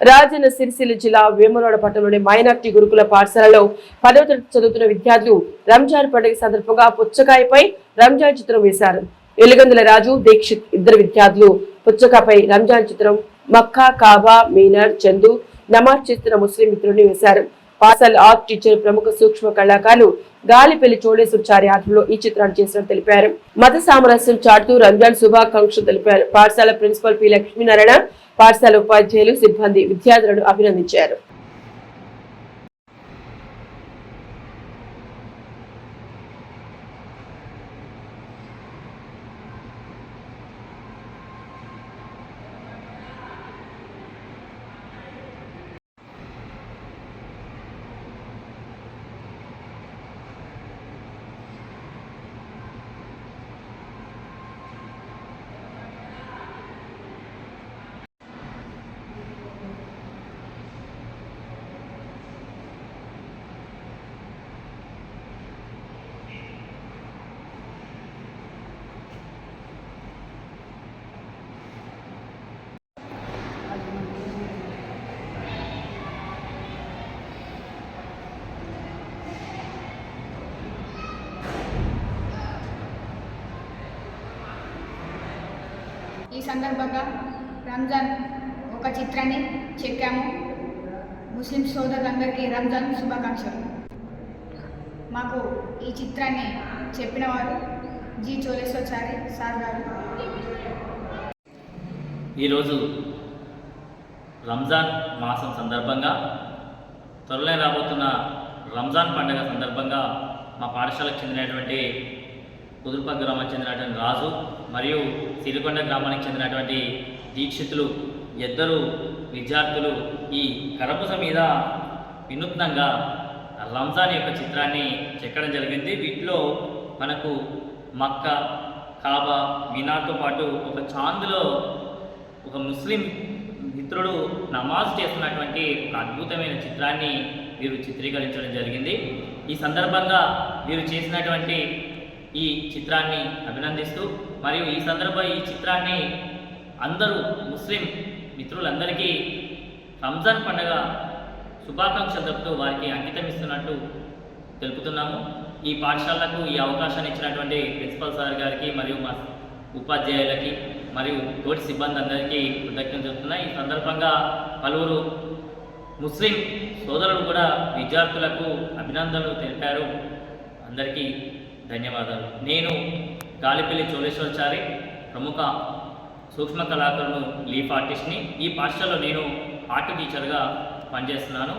రాజన్న సిరిసిల్ల జిల్లా వేములవాడ పట్టణంలోని మైనార్టీ గురుకుల పాఠశాలలో పదవ తరగతి చదువుతున్న విద్యార్థులు రంజాన్ పండుగ సందర్భంగా పుచ్చకాయపై రంజాన్ చిత్రం వేశారు. ఎలుగందుల రాజు దీక్షిత్ ఇద్దరు విద్యార్థులు పుచ్చకాయపై రంజాన్ చిత్రం మక్కా కాబా మీనర్ చందు నమాజ్ చేస్తున్న ముస్లిం మిత్రుడిని వేశారు. పాఠశాల ఆర్ట్ టీచర్ ప్రముఖ సూక్ష్మ కళాకారులు గాలిపల్లి చోడేశ్వరచారి ఆధ్వర్యంలో ఈ చిత్రాన్ని చేసినట్టు తెలిపారు. మత సామరస్యం చాటుతూ రంజాన్ శుభాకాంక్షలు తెలిపారు. పాఠశాల ప్రిన్సిపల్ పి లక్ష్మీనారాయణ పాఠశాల ఉపాధ్యాయులు సిబ్బంది విద్యార్థులను అభినందించారు. ఈ సందర్భంగా రంజాన్ ఒక చిత్రాన్ని చెక్కాము. ముస్లిం సోదరులందరికీ రంజాన్ శుభాకాంక్షలు. మాకు ఈ చిత్రాన్ని చెప్పిన వారు జి చోలేశ్వరచారి సార్ గారు. ఈరోజు రంజాన్ మాసం సందర్భంగా త్వరలో రాబోతున్న రంజాన్ పండుగ సందర్భంగా మా పాఠశాలకు చెందినటువంటి కుదుర్ప గ్రామానికి చెందినటువంటి రాజు మరియు సిరికొండ గ్రామానికి చెందినటువంటి దీక్షితులు ఇద్దరు విద్యార్థులు ఈ కరపుస మీద వినూత్నంగా రంజాన్ యొక్క చిత్రాన్ని చెక్కడం జరిగింది. వీటిలో మనకు మక్క కాబా మీనార్తో పాటు ఒక చాందులో ఒక ముస్లిం మిత్రుడు నమాజ్ చేస్తున్నటువంటి ఒక అద్భుతమైన చిత్రాన్ని వీరు చిత్రీకరించడం జరిగింది. ఈ సందర్భంగా వీరు చేసినటువంటి ఈ చిత్రాన్ని అభినందిస్తూ మరియు ఈ సందర్భంగా ఈ చిత్రాన్ని అందరూ ముస్లిం మిత్రులందరికీ రంజాన్ పండుగ శుభాకాంక్షలు తెలుపుతూ వారికి అంకితం ఇస్తున్నట్టు తెలుపుతున్నాము. ఈ పాఠశాలకు ఈ అవకాశాన్ని ఇచ్చినటువంటి ప్రిన్సిపల్ సార్ గారికి మరియు మా ఉపాధ్యాయులకి మరియు తోటి సిబ్బంది అందరికీ కృతజ్ఞతలు చెప్తున్నా ఈ సందర్భంగా పలువురు ముస్లిం సోదరులు కూడా విద్యార్థులకు అభినందనలు తెలిపారు. అందరికీ ధన్యవాదాలు. నేను గాలిపల్లి చోళేశ్వరచారి ప్రముఖ సూక్ష్మ కళాకారులు లీఫ్ ఆర్టిస్ట్ని ఈ పాఠశాలలో నేను ఆర్ట్ టీచర్గా పనిచేస్తున్నాను.